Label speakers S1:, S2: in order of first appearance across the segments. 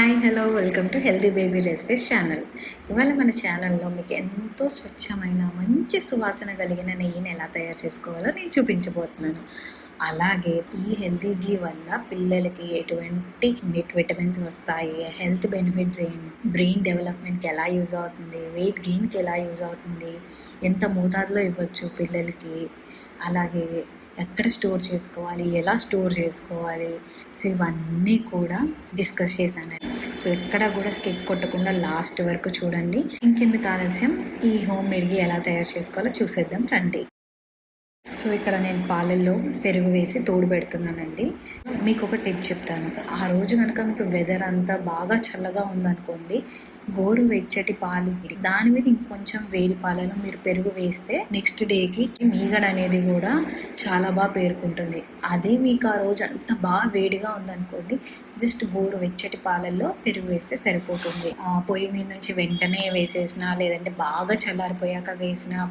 S1: Hi hello welcome to healthy baby recipes channel. ఇవాళ మన ఛానల్లో మీకు ఎంతో స్వచ్ఛమైన మంచి సువాసన కలిగిన నెయ్యిని ఎలా తయారు చేసుకోవాలో నేను చూపించబోతున్నాను. అలాగే ఈ హెల్దీ గీ వల్ల పిల్లలకి ఎటువంటి విటమిన్స్ వస్తాయి హెల్త్ బెనిఫిట్స్ ఏంటి బ్రెయిన్ డెవలప్మెంట్కి ఎలా యూజ్ అవుతుంది వెయిట్ గెయిన్కి ఎలా యూజ్ అవుతుంది ఎంత మోతాదులో ఇవ్వచ్చు పిల్లలకి అలాగే ఎక్కడ స్టోర్ చేసుకోవాలి ఎలా స్టోర్ చేసుకోవాలి సో ఇవన్నీ కూడా డిస్కస్ చేశానండి. సో ఎక్కడ కూడా స్కిప్ కొట్టకుండా లాస్ట్ వరకు చూడండి. ఇంకెందుకు ఆలస్యం? ఈ హోమ్ మేడ్కి ఎలా తయారు చేసుకోవాలో చూసేద్దాం రండి. సో ఇక్కడ నేను పాలల్లో పెరుగు వేసి తోడు పెడుతున్నానండి. మీకు ఒక టిప్ చెప్తాను. ఆ రోజు కనుక మీకు వెదర్ అంతా బాగా చల్లగా ఉందనుకోండి గోరు వెచ్చటి పాలు దాని మీద ఇంకొంచెం వేడి పాలలో మీరు పెరుగు వేస్తే నెక్స్ట్ డేకి మీగడ అనేది కూడా చాలా బాగా పేరుకుంటుంది. అదే మీకు ఆ రోజు అంత బాగా వేడిగా ఉందనుకోండి జస్ట్ గోరు వెచ్చటి పాలల్లో పెరుగు వేస్తే సరిపోతుంది. ఆ పొయ్యి మీద నుంచి వెంటనే వేసేసినా లేదంటే బాగా చల్లారిపోయాక వేసినా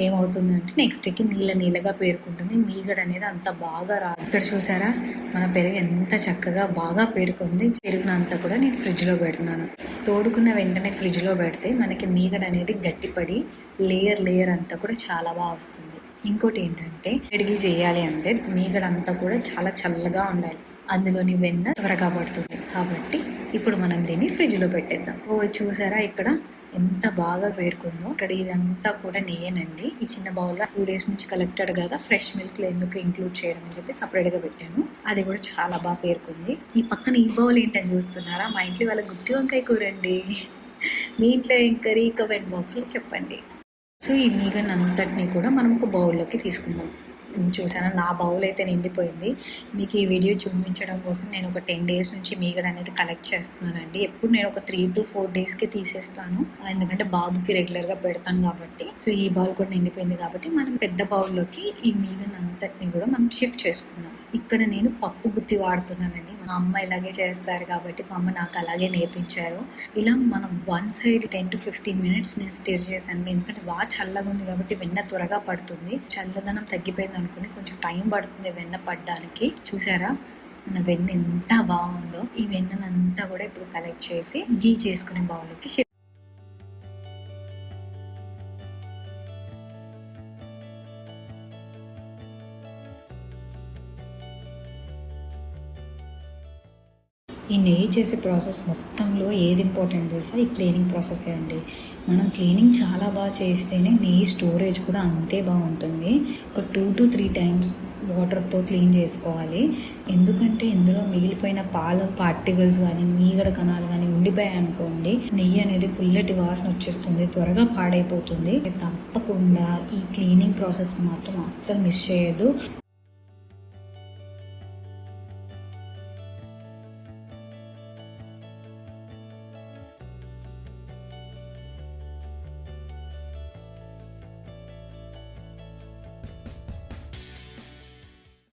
S1: ఏమవుతుందంటే నెక్స్ట్ డేకి నీళ్ళ నీళ్ళగా పేరుకుంటుంది. మీగడ అనేది అంత బాగా రా ఇక్కడ చూసారా? మన పెరుగు ఎంత చక్కగా బాగా పేరుకుంది. పెరుగునంతా కూడా నేను ఫ్రిడ్జ్లో పెడుతున్నాను. తోడుకున్న వెంటనే ఫ్రిడ్జ్లో పెడితే మనకి మీగడ అనేది గట్టిపడి లేయర్ లేయర్ అంతా కూడా చాలా బాగా వస్తుంది. ఇంకోటి ఏంటంటే పెడిగి చేయాలి అంటే మీగడ అంతా కూడా చాలా చల్లగా ఉండాలి. అందులోని వెన్న త్వరగా పడుతుంది. కాబట్టి ఇప్పుడు మనం దీన్ని ఫ్రిడ్జ్లో పెట్టేద్దాం. ఓ చూసారా ఇక్కడ? ఎంత బాగా పేరుకుందో ఇక్కడ ఇదంతా కూడా నెయ్యనండి ఈ చిన్న బౌల్ టూ డేస్ నుంచి కలెక్టెడ్ కదా ఫ్రెష్ మిల్క్లో ఎందుకు ఇంక్లూడ్ చేయడం అని చెప్పి సపరేట్గా పెట్టాను. అది కూడా చాలా బాగా పేరుకుంది. ఈ పక్కన ఈ బౌల్ ఏంటని చూస్తున్నారా? మా ఇంట్లో వాళ్ళ గుత్తి వంకాయ కూరండి మీ ఇంట్లో ఏం కర్రీ? కమెంట్ బాక్స్లో చెప్పండి. సో ఈ మీగన్ అంతటిని కూడా మనం ఒక బౌల్లోకి తీసుకుందాం. చూసాను నా బౌల్ అయితే నిండిపోయింది. మీకు ఈ వీడియో చూపించడం కోసం నేను ఒక టెన్ డేస్ నుంచి మీగడ అనేది కలెక్ట్ చేస్తున్నానండి. ఎప్పుడు నేను ఒక త్రీ టు ఫోర్ డేస్కి తీసేస్తాను. ఎందుకంటే బాబుకి రెగ్యులర్గా పెడతాను కాబట్టి. సో ఈ బౌల్ కూడా నిండిపోయింది కాబట్టి మనం పెద్ద బౌల్లోకి ఈ మీగన్ అంతటిని కూడా మనం షిఫ్ట్ చేసుకుందాం. ఇక్కడ నేను పప్పు గుత్తి వాడుతున్నానండి. మా అమ్మ ఇలాగే చేస్తారు కాబట్టి మా అమ్మ నాకు అలాగే నేర్పించారు. ఇలా మనం one side ten to fifteen minutes నేను స్టిర్ చేశాను. ఎందుకంటే బాగా చల్లగా ఉంది కాబట్టి వెన్న త్వరగా పడుతుంది. చల్లదనం తగ్గిపోయింది అనుకుని కొంచెం టైం పడుతుంది వెన్న పడడానికి. చూసారా? మన వెన్న ఎంత బాగుందో. ఈ వెన్ననంతా కూడా ఇప్పుడు కలెక్ట్ చేసి గీ చేసుకునే బౌల్కి ఈ నెయ్యి చేసే ప్రాసెస్ మొత్తంలో ఏది ఇంపార్టెంట్ తెలుసా? ఈ క్లీనింగ్ ప్రాసెసే అండి. మనం క్లీనింగ్ చాలా బాగా చేస్తేనే నెయ్యి స్టోరేజ్ కూడా అంతే బాగుంటుంది. ఒక టూ టు త్రీ టైమ్స్ వాటర్తో క్లీన్ చేసుకోవాలి. ఎందుకంటే ఇందులో మిగిలిపోయిన పాల పార్టికల్స్ కానీ మీగడ కణాలు కానీ ఉండిపోయాయి అనుకోండి నెయ్యి అనేది పుల్లటి వాసన వచ్చేస్తుంది త్వరగా పాడైపోతుంది. తప్పకుండా ఈ క్లీనింగ్ ప్రాసెస్ మాత్రం అస్సలు మిస్ చేయదు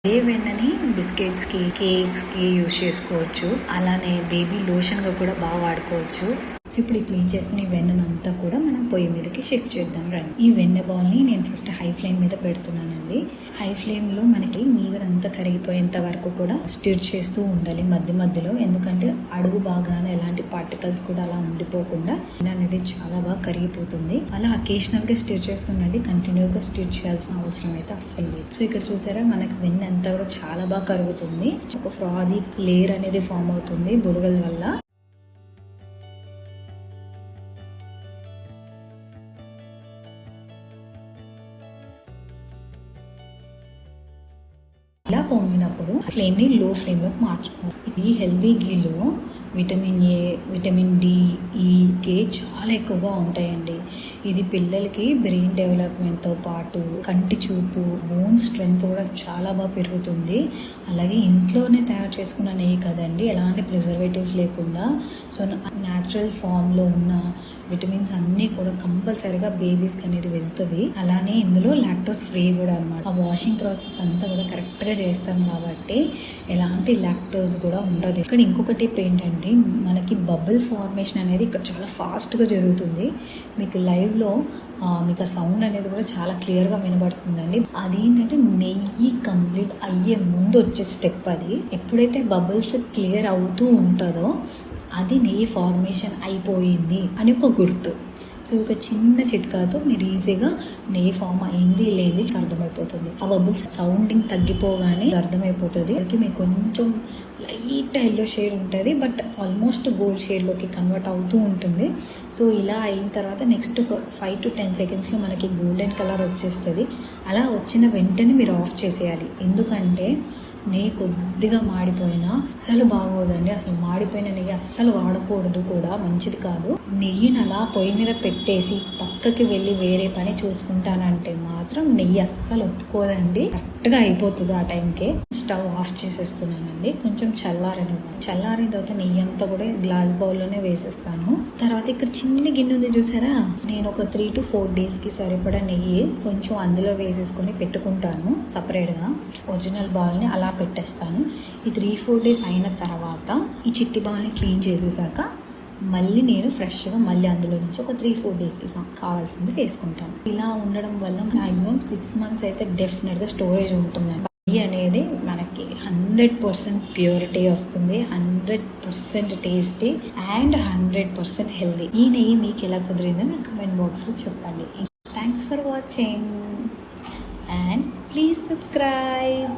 S1: ఏ వెన్నని బిస్కెట్స్కి కేక్స్కి యూజ్ చేసుకోవచ్చు. అలానే బేబీ లోషన్గా కూడా బాగా వాడుకోవచ్చు. సో ఇప్పుడు ఈ క్లీన్ చేసుకుని ఈ వెన్ననంతా కూడా మనం పొయ్యి మీదకి షిఫ్ట్ చేద్దాం రండి. ఈ వెన్న బాల్ని నేను ఫస్ట్ హై ఫ్లేమ్ మీద పెడుతున్నానండి. హై ఫ్లేమ్లో మనకి మీగడంతా కరిగిపోయేంత వరకు కూడా స్టిర్ చేస్తూ ఉండాలి మధ్య మధ్యలో. ఎందుకంటే అడుగు బాగానే ఎలాంటి పార్టికల్స్ కూడా అలా ఉండిపోకుండా అనేది చాలా బాగా కరిగిపోతుంది. అలా అకేషనల్గా స్టిర్ చేస్తుండండి. కంటిన్యూగా స్టిర్ చేయాల్సిన అవసరం అయితే అస్సలు లేదు. సో ఇక్కడ చూసారా మనకి వెన్న అంతా కూడా చాలా బాగా కరుగుతుంది. ఒక ఫ్రాదీ లేయర్ అనేది ఫామ్ అవుతుంది బుడగల వల్ల. పొంగినప్పుడు ఫ్లేమ్ని లో ఫ్లేమ్లోకి మార్చుకోవాలి. ఈ healthy గీలో vitamin A vitamin D E K చాలా ఎక్కువగా ఉంటాయండి. ఇది పిల్లలకి బ్రెయిన్ డెవలప్మెంట్తో పాటు కంటి చూపు బోన్ స్ట్రెంగ్త్ కూడా చాలా బాగా పెరుగుతుంది. అలాగే ఇంట్లోనే తయారు చేసుకున్న నెయ్యి కదండి ఎలాంటి ప్రిజర్వేటివ్స్ లేకుండా. సో న్యాచురల్ ఫామ్లో ఉన్న విటమిన్స్ అన్నీ కూడా కంపల్సరీగా బేబీస్కి అనేది వెళ్తుంది. అలానే ఇందులో లాక్టోస్ ఫ్రీ కూడా అనమాట ఆ వాషింగ్ ప్రాసెస్ అంతా కూడా కరెక్ట్గా చేస్తాం కాబట్టి ఎలాంటి లాక్టోస్ కూడా ఉండదు. ఇక్కడ ఇంకొక టిప్ ఏంటంటే మనకి బబుల్ ఫార్మేషన్ అనేది ఇక్కడ చాలా ఫాస్ట్గా జరుగుతుంది. మీకు లైవ్లో మీకు ఆ సౌండ్ అనేది కూడా చాలా క్లియర్గా వినబడుతుందండి. అది ఏంటంటే నెయ్యి కంప్లీట్ అయ్యే ముందు వచ్చే స్టెప్ అది. ఎప్పుడైతే బబుల్స్ క్లియర్ అవుతూ ఉంటుందో అది నెయ్యి ఫార్మేషన్ అయిపోయింది అని ఒక గుర్తు. సో ఒక చిన్న చిట్కాతో మీరు ఈజీగా నెయ్యి ఫామ్ అయింది లేని అర్థమైపోతుంది. ఆ బబుల్స్ సౌండింగ్ తగ్గిపోగానే అర్థమైపోతుంది. అక్కడికి మీకు కొంచెం లైట్ ఎల్లో షేడ్ ఉంటుంది బట్ ఆల్మోస్ట్ గోల్డ్ షేడ్లోకి కన్వర్ట్ అవుతూ ఉంటుంది. సో ఇలా అయిన తర్వాత నెక్స్ట్ ఒక ఫైవ్ టు టెన్ సెకండ్స్లో మనకి గోల్డెన్ కలర్ వచ్చేస్తుంది. అలా వచ్చిన వెంటనే మీరు ఆఫ్ చేసేయాలి. ఎందుకంటే నెయ్యి కొద్దిగా మాడిపోయినా అస్సలు బాగోదండి. అసలు మాడిపోయిన నెయ్యి అస్సలు వాడకూడదు కూడా మంచిది కాదు. నెయ్యిని అలా పొయ్యి మీద పెట్టేసి పక్కకి వెళ్ళి వేరే పని చూసుకుంటానంటే మాత్రం నెయ్యి అస్సలు ఒప్పుకోదండి కరెక్ట్గా అయిపోతుంది ఆ టైంకి. స్టవ్ ఆఫ్ చేసేస్తున్నానండి. కొంచెం చల్లారని చల్లారిన తర్వాత నెయ్యి అంతా కూడా గ్లాస్ బౌల్లోనే వేసేస్తాను. తర్వాత ఇక్కడ చిన్న గిన్నె ఉంది చూసారా? నేను ఒక త్రీ టు ఫోర్ డేస్కి సరిపడా నెయ్యి కొంచెం అందులో వేసేసుకొని పెట్టుకుంటాను సపరేట్గా. ఒరిజినల్ బౌల్ని అలా పెట్టేస్తాను. ఈ త్రీ ఫోర్ డేస్ అయిన తర్వాత ఈ చిట్టి బౌల్ని క్లీన్ చేసేసాక మళ్ళీ నేను ఫ్రెష్గా మళ్ళీ అందులో నుంచి ఒక త్రీ ఫోర్ డేస్కి కావాల్సింది వేసుకుంటాను. ఇలా ఉండడం వల్ల మ్యాక్సిమం సిక్స్ మంత్స్ అయితే డెఫినెట్గా స్టోరేజ్ ఉంటుందండి నెయ్యి అనేది మనకి హండ్రెడ్ పర్సెంట్ ప్యూరిటీ వస్తుంది. Hundred percent tasty and hundred percent healthy ఈ నెయ్యి మీకు ఎలా కుదిరింది నాకు కమెంట్ బాక్స్లో చెప్పండి. Thanks for watching and please subscribe